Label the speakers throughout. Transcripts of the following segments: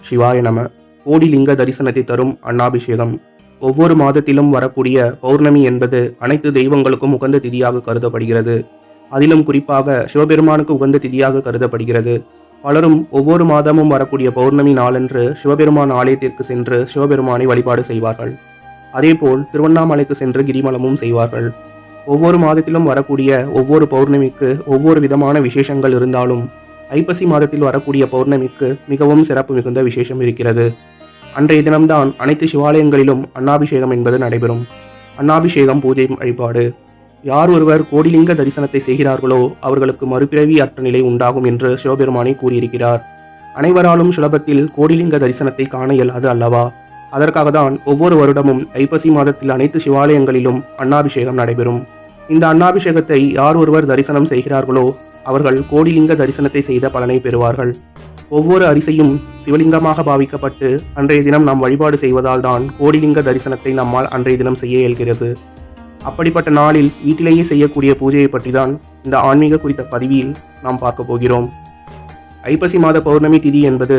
Speaker 1: சிவாய நம. கோடி லிங்க தரிசனத்தை தரும் அன்னாபிஷேகம். ஒவ்வொரு மாதத்திலும் வரக்கூடிய பௌர்ணமி என்பது அனைத்து தெய்வங்களுக்கும் உகந்த திதியாக கருதப்படுகிறது. அதிலும் குறிப்பாக சிவபெருமானுக்கு உகந்த திதியாக கருதப்படுகிறது. பலரும் ஒவ்வொரு மாதமும் வரக்கூடிய பௌர்ணமி நாளன்று சிவபெருமான் ஆலயத்திற்கு சென்று சிவபெருமானை வழிபாடு செய்வார்கள். அதேபோல் திருவண்ணாமலைக்கு சென்று கிரிமலமும் செய்வார்கள். ஒவ்வொரு மாதத்திலும் வரக்கூடிய ஒவ்வொரு பௌர்ணமிக்கு ஒவ்வொரு விதமான விசேஷங்கள் இருந்தாலும் ஐப்பசி மாதத்தில் வரக்கூடிய பௌர்ணமிக்கு மிகவும் சிறப்பு மிகுந்த விசேஷம் இருக்கிறது. அன்றைய தினம்தான் அனைத்து சிவாலயங்களிலும் அன்னாபிஷேகம் என்பது நடைபெறும். அன்னாபிஷேகம் பூஜை வழிபாடு. யார் ஒருவர் கோடிலிங்க தரிசனத்தை செய்கிறார்களோ அவர்களுக்கு மறுபிறவி அற்ற நிலை உண்டாகும் என்று சிவபெருமானை கூறியிருக்கிறார். அனைவராலும் சுலபத்தில் கோடிலிங்க தரிசனத்தை காண இயலாது அல்லவா? அதற்காக தான் ஒவ்வொரு வருடமும் ஐப்பசி மாதத்தில் அனைத்து சிவாலயங்களிலும் அன்னாபிஷேகம் நடைபெறும். இந்த அன்னாபிஷேகத்தை யார் ஒருவர் தரிசனம் செய்கிறார்களோ அவர்கள் கோடிலிங்க தரிசனத்தை செய்த பலனை பெறுவார்கள். ஒவ்வொரு அரிசையும் சிவலிங்கமாக பாவிக்கப்பட்டு அன்றைய தினம் நாம் வழிபாடு செய்வதால் தான் கோடிலிங்க தரிசனத்தை நம்மால் அன்றைய தினம் செய்ய இயல்கிறது. அப்படிப்பட்ட நாளில் வீட்டிலேயே செய்யக்கூடிய பூஜையை பற்றி தான் இந்த ஆன்மீக குறித்த பதிவில் நாம் பார்க்க போகிறோம். ஐப்பசி மாத பௌர்ணமி திதி என்பது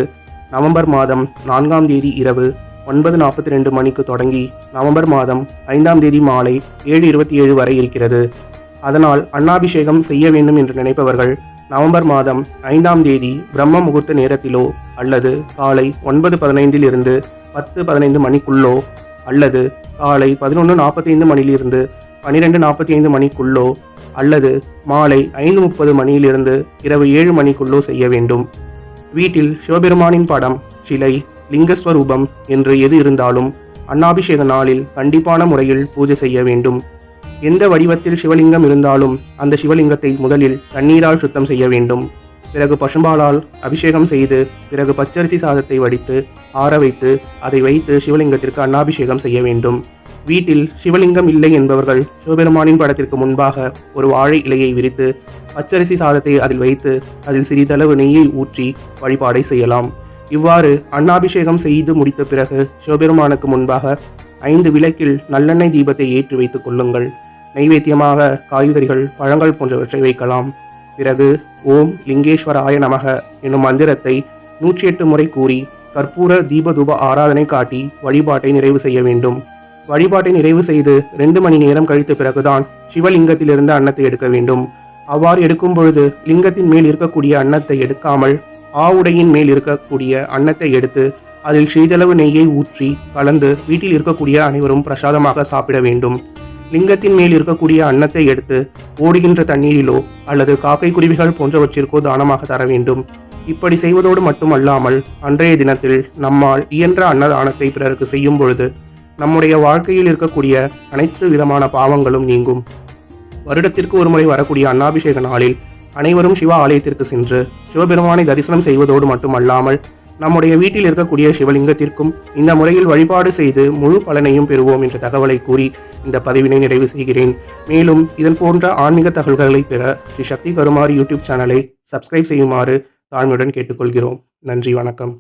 Speaker 1: நவம்பர் மாதம் நான்காம் தேதி இரவு ஒன்பது நாற்பத்தி ரெண்டு மணிக்கு தொடங்கி நவம்பர் மாதம் ஐந்தாம் தேதி மாலை ஏழு இருபத்தி ஏழு வரை இருக்கிறது. அதனால் அன்னாபிஷேகம் செய்ய வேண்டும் என்று நினைப்பவர்கள் நவம்பர் மாதம் ஐந்தாம் தேதி பிரம்ம முகூர்த்த நேரத்திலோ அல்லது காலை ஒன்பது பதினைந்தில் இருந்து பத்து பதினைந்து மணிக்குள்ளோ அல்லது காலை பதினொன்று நாற்பத்தைந்து மணியிலிருந்து பனிரெண்டு நாற்பத்தி ஐந்து மணிக்குள்ளோ அல்லது மாலை ஐந்து முப்பது மணியிலிருந்து இரவு ஏழு மணிக்குள்ளோ செய்ய வேண்டும். வீட்டில் சிவபெருமானின் படம் சிலை லிங்கஸ்வரூபம் என்று எது இருந்தாலும் அன்னாபிஷேக நாளில் கண்டிப்பான முறையில் பூஜை செய்ய வேண்டும். எந்த வடிவத்தில் சிவலிங்கம் இருந்தாலும் அந்த சிவலிங்கத்தை முதலில் தண்ணீரால் சுத்தம் செய்ய வேண்டும். பிறகு பசும்பாலால் அபிஷேகம் செய்து பிறகு பச்சரிசி சாதத்தை வடித்து ஆற வைத்து அதை வைத்து சிவலிங்கத்திற்கு அன்னாபிஷேகம் செய்ய வேண்டும். வீட்டில் சிவலிங்கம் இல்லை என்பவர்கள் சிவபெருமானின் படத்திற்கு முன்பாக ஒரு வாழை இலையை விரித்து பச்சரிசி சாதத்தை அதில் வைத்து அதில் சிறிதளவு நெய்யை ஊற்றி வழிபாடை செய்யலாம். இவ்வாறு அன்னாபிஷேகம் செய்து முடித்த பிறகு சிவபெருமானுக்கு முன்பாக ஐந்து விளக்கில் நல்லெண்ணெய் தீபத்தை ஏற்றி வைத்துக் கொள்ளுங்கள். நைவேத்தியமாக காய்கறிகள் பழங்கள் போன்றவற்றை வைக்கலாம். பிறகு ஓம் லிங்கேஸ்வராய நமக என்னும் மந்திரத்தை நூற்றி எட்டு முறை கூறி கற்பூர தீபதூப ஆராதனை காட்டி வழிபாட்டை நிறைவு செய்ய வேண்டும். வழிபாட்டை நிறைவு செய்து ரெண்டு மணி நேரம் கழித்த பிறகுதான் சிவலிங்கத்திலிருந்து அன்னத்தை எடுக்க வேண்டும். அவ்வாறு எடுக்கும் பொழுது லிங்கத்தின் மேல் இருக்கக்கூடிய அன்னத்தை எடுக்காமல் ஆவுடையின் மேல் இருக்கக்கூடிய அன்னத்தை எடுத்து அதில் சிறிதளவு நெய்யை ஊற்றி கலந்து வீட்டில் இருக்கக்கூடிய அனைவரும் பிரசாதமாக சாப்பிட வேண்டும். லிங்கத்தின் மேல் இருக்கக்கூடிய அன்னத்தை எடுத்து ஓடுகின்ற தண்ணீரிலோ அல்லது காக்கை குருவிகள் போன்றவற்றிற்கோ தானமாக தர வேண்டும். இப்படி செய்வதோடு மட்டுமல்லாமல் அன்றைய தினத்தில் நம்மால் இயன்ற அன்னதானத்தை பிறருக்கு செய்யும் பொழுது நம்முடைய வாழ்க்கையில் இருக்கக்கூடிய அனைத்து விதமான பாவங்களும் நீங்கும். வருடத்திற்கு ஒரு முறை வரக்கூடிய அன்னாபிஷேக நாளில் அனைவரும் சிவ ஆலயத்திற்கு சென்று சிவபெருமானை தரிசனம் செய்வதோடு மட்டுமல்லாமல் நம்முடைய வீட்டில் இருக்கக்கூடிய சிவலிங்கத்திற்கும் இந்த முறையில் வழிபாடு செய்து முழு பலனையும் பெறுவோம் என்ற தகவலை கூறி இந்த பதிவினை நிறைவு செய்கிறேன். மேலும் இதன் போன்ற ஆன்மீக தகவல்களை பெற ஸ்ரீ சக்தி கருமாறு யூடியூப் சேனலை சப்ஸ்கிரைப் செய்யுமாறு தாழ்மையுடன் கேட்டுக்கொள்கிறோம். நன்றி வணக்கம்.